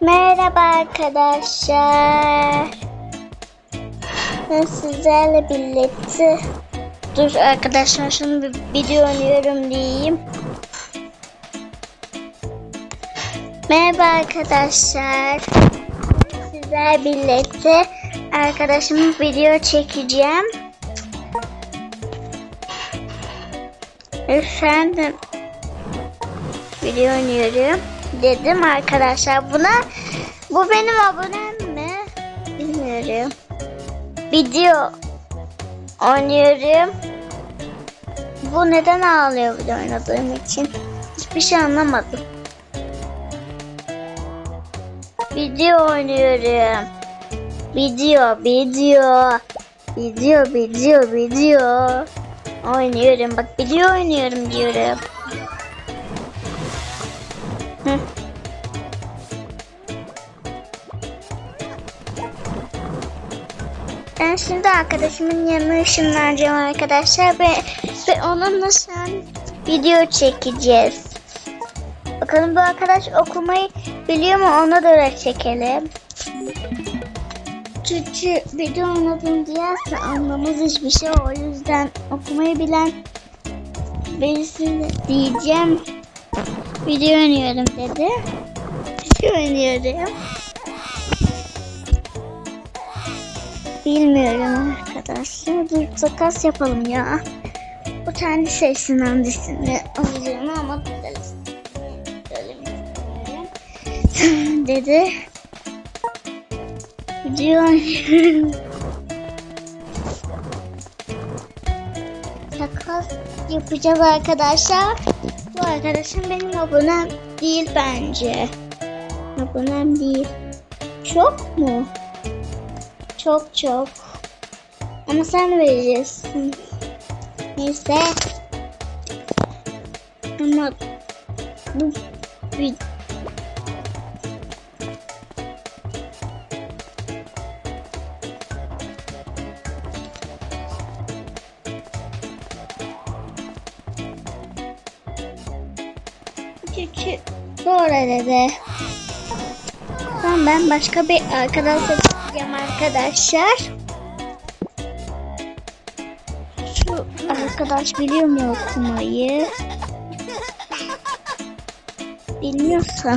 Merhaba arkadaşlar. Sizlerle birlikte Dur arkadaşlar şunu bir video oynuyorum diyeyim. Merhaba arkadaşlar. Sizler birlikte arkadaşımın video çekeceğim. Efendim video oynuyorum dedim arkadaşlar buna. Bu benim abonem mi? Bilmiyorum. Video oynuyorum. Bu neden ağlıyor video oynadığım için? Hiçbir şey anlamadım. Video oynuyorum. Video, video. Video, video, video. Oynuyorum. Bak video oynuyorum diyorum. Hı. Ben şimdi arkadaşımın yanına ışınlanacağım arkadaşlar ve, ve onunla şu an video çekeceğiz. Bakalım bu arkadaş okumayı biliyor mu ona göre çekelim. Çünkü video anladım diyerse anlamaz hiçbir şey o yüzden okumayı bilen birisine diyeceğim. Video oynuyorum dedi. Video oynuyorum. Bilmiyorum arkadaşlar. Dur takas yapalım ya. Bu tane seçsin hangisini alacağım ama söylemeyeyim. dedi. Video oynuyorum. Takas yapacağız arkadaşlar. Bu arkadaşım benim abonem değil bence. Abonem değil. Çok mu? Çok çok. Ama sen vereceksin. Neyse. Ama bu bir Küçük sonra dedi. Tamam ben başka bir arkadaş seçeceğim arkadaşlar. Şu arkadaş biliyor mu okumayı? Bilmiyorsa.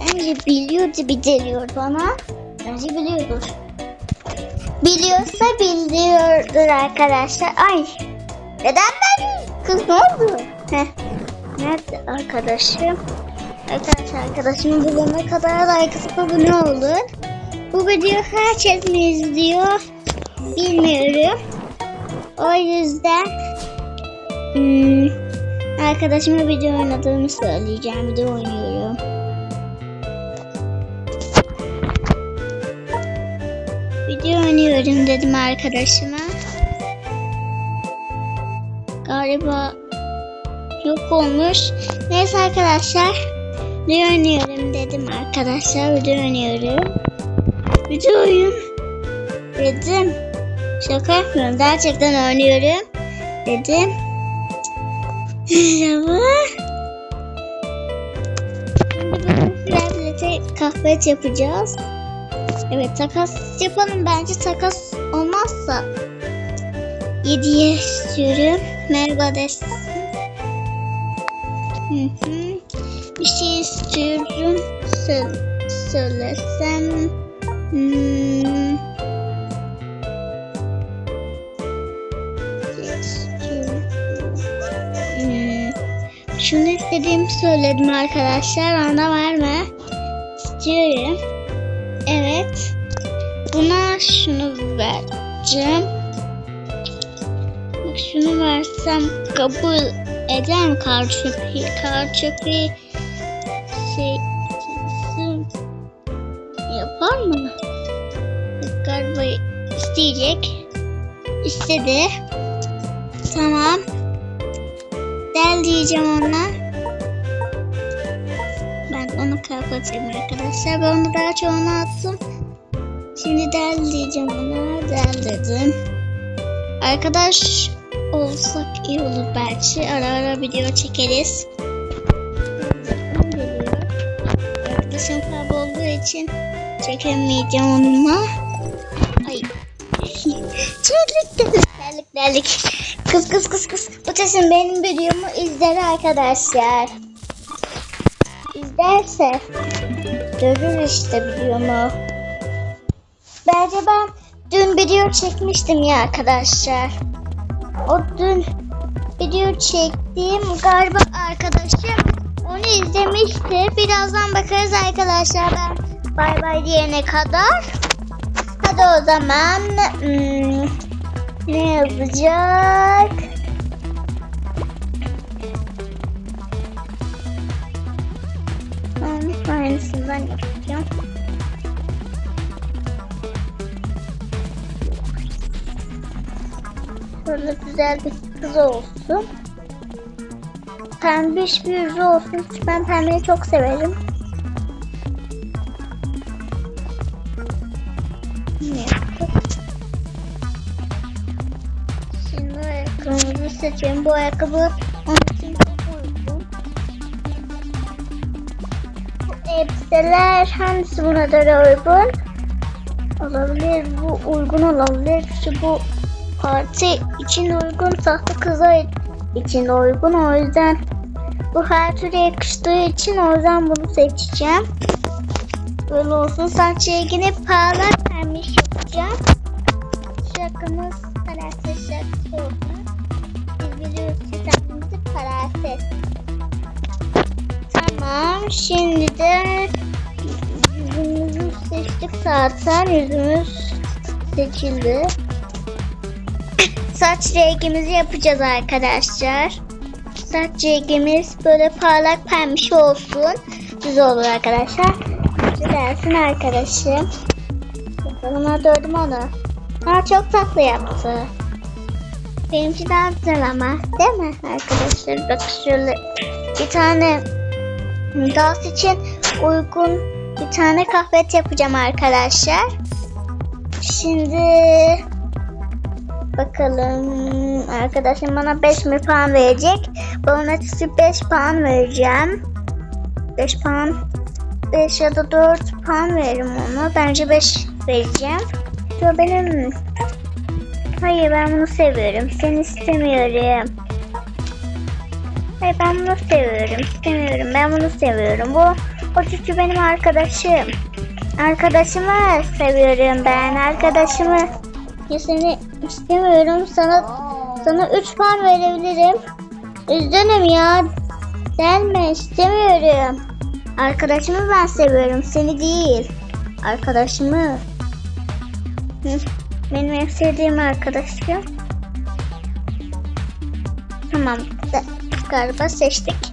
Bence biliyordu bir geliyor bana. Bence biliyordur. Biliyorsa biliyordur arkadaşlar. Ay. Neden ben? Kız ne oldu? Heh. Nerede arkadaşım? Arkadaşlar arkadaşımın bulana kadar like atıp abone olun. Bu video herkes mi izliyor? Bilmiyorum. O yüzden hmm, arkadaşıma video oynadığımı söyleyeceğim. Video oynuyorum. Video oynuyorum dedim arkadaşıma. Galiba yok olmuş. Neyse arkadaşlar. Video oynuyorum dedim arkadaşlar. Video oynuyorum. Video oyun dedim. Şaka yapmıyorum. Gerçekten oynuyorum dedim. Şimdi kahve yapacağız. Evet takas yapalım. Bence takas olmazsa 7'ye istiyorum. Merhaba desin. Bir şey istiyorum. Sö- söylesem. Hmm. Hmm. Şunu istediğimi söyledim arkadaşlar. Ana verme. İstiyorum. Evet. Buna şunu vereceğim. Şunu versem kabul eder mi kar çöpü? Şey yapar mı? Galiba isteyecek. İstedi. Tamam. Del diyeceğim ona. Ben onu kapatayım arkadaşlar. Ben onu daha çoğunu attım. Şimdi del diyeceğim ona. Del dedim. Arkadaş olsak iyi olur belki. Ara ara video çekeriz. Arkadaşım kaybolduğu için çekemeyeceğim onunla. Ay. Terlik terlik terlik terlik. Kız kız kız kız. Bu kesin benim videomu izler arkadaşlar. İzlerse görür işte videomu. Bence ben dün video çekmiştim ya arkadaşlar. O dün video çektiğim galiba arkadaşım onu izlemişti. Birazdan bakarız arkadaşlar ben bay bay diyene kadar. Hadi o zaman hmm, ne yazacak? Hmm, Aynısından yapacağım. Şöyle güzel bir kız olsun. Pembiş bir yüzü olsun. Ben pembeyi çok severim. Şimdi ayakkabımızı seçelim. Bu ayakkabı onun için çok uygun. Bu elbiseler hangisi buna göre uygun? Olabilir. Bu uygun olabilir. Şu bu parti için uygun. Tahta kıza için uygun. O yüzden bu her türlü yakıştığı için o yüzden bunu seçeceğim. Böyle olsun. Saç rengini parlak pembiş yapacağım. Şakamız prenses şakası olsun. Biz biliyoruz ki kendimizi prenses. Tamam. Şimdi de yüzümüzü seçtik zaten. Yüzümüz seçildi. Saç rengimizi yapacağız arkadaşlar. Saç rengimiz böyle parlak pembiş olsun. Güzel olur arkadaşlar. Güzelsin arkadaşım. Bakalım hadi ördüm onu. Ha çok tatlı yaptı. Benimki daha güzel ama. Değil mi arkadaşlar? Bak şöyle bir tane dans için uygun bir tane kahvet yapacağım arkadaşlar. Şimdi Bakalım arkadaşım bana 5 mi puan verecek? Bana 5 puan vereceğim. 5 puan 5 ya da 4 puan veririm ona. Bence 5 vereceğim. Bu benim Hayır ben bunu seviyorum. Seni istemiyorum. Hayır ben bunu seviyorum. İstemiyorum. Ben bunu seviyorum. Bu o çünkü benim arkadaşım. Arkadaşımı seviyorum ben. Arkadaşımı ya seni istemiyorum. Sana sana 3 puan verebilirim. Üzgünüm ya. Gelme istemiyorum. Arkadaşımı ben seviyorum. Seni değil. Arkadaşımı. Benim en sevdiğim arkadaşım. Tamam. da- Galiba seçtik.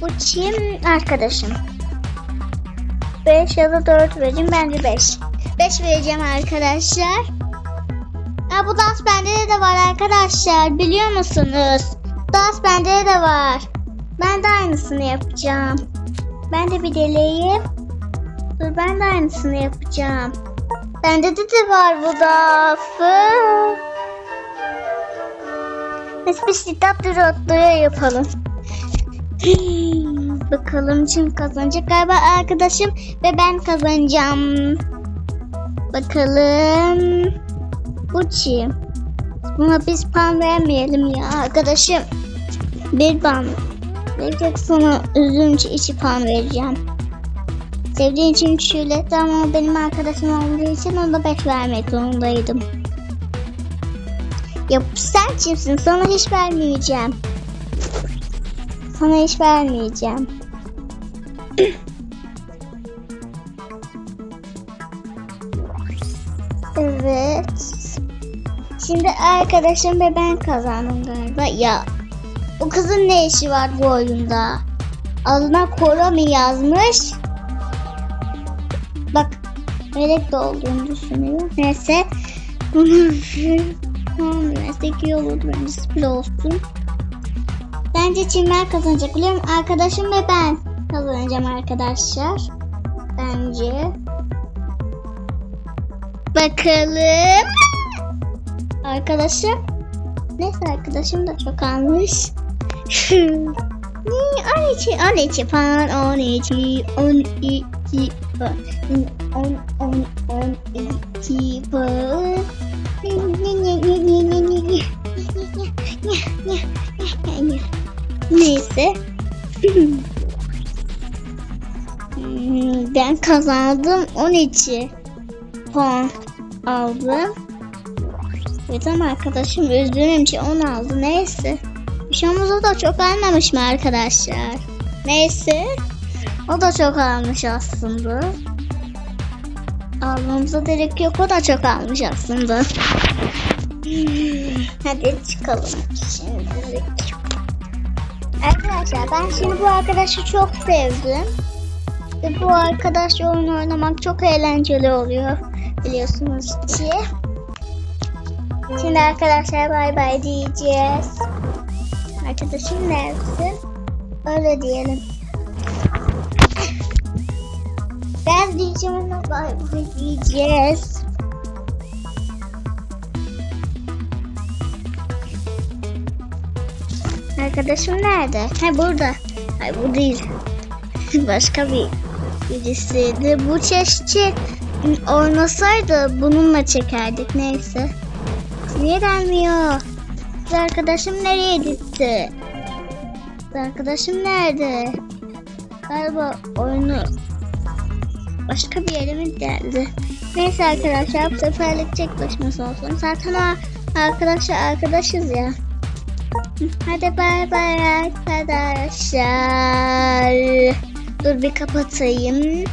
Bu kim arkadaşım? 5 ya da 4 vereyim. Bence 5. 5 vereceğim arkadaşlar. Ha bu dans bende de var arkadaşlar. Biliyor musunuz? Dans bende de var. Ben de aynısını yapacağım. Ben de bir deneyeyim. Dur ben de aynısını yapacağım. Bende de, de var bu dans. Biz bir sitatlı rotluya yapalım. Bakalım kim kazanacak. Galiba arkadaşım ve ben kazanacağım. Bakalım. Kim? Buna biz puan vermeyelim ya arkadaşım. Bir puan verecek sana üzülünce iki puan vereceğim. Sevdiğin için şöyle ama benim arkadaşım olduğu için ona beş vermek zorundaydım. Ya sen kimsin? Sana hiç vermeyeceğim. Sana hiç vermeyeceğim. evet. Şimdi arkadaşım ve ben kazandım galiba. Ya o kızın ne işi var bu oyunda? Adına Kora mı yazmış? Bak melek de olduğunu düşünüyor. Neyse. Tamam neyse ki olur bence sıfır olsun. Bence Çinler kazanacak biliyor musun? Arkadaşım ve ben kazanacağım arkadaşlar. Bence. Bakalım. Arkadaşım. Neyse arkadaşım da çok almış. 12, 12 puan, 12, 12, iki var. On, on, on iki var. Neyse. Hmm, ben kazandım 12 puan aldım. Evet arkadaşım üzgünüm ki 10 aldı. Neyse. Bir şey da çok almamış mı arkadaşlar? Neyse. O da çok almış aslında. Almamıza gerek yok. O da çok almış aslında. Hadi çıkalım şimdilik. Arkadaşlar ben şimdi bu arkadaşı çok sevdim. Ve bu arkadaşla oyun oynamak çok eğlenceli oluyor. Biliyorsunuz ki. Şimdi arkadaşlar bay bay diyeceğiz. Arkadaşım nerede? Öyle diyelim. Ben diyeceğim ama bay bay diyeceğiz. Arkadaşım nerede? Ha burada. Hayır bu değil. Başka bir birisiydi. Bu çeşitçi oynasaydı bununla çekerdik. Neyse. Niye gelmiyor? Kız arkadaşım nereye gitti? Kız arkadaşım nerede? Galiba oyunu başka bir yere mi geldi? Neyse arkadaşlar bu seferlik tek başıma olsun. Zaten o arkadaşlar arkadaşız ya. Hadi bay bay arkadaşlar. Dur bir kapatayım.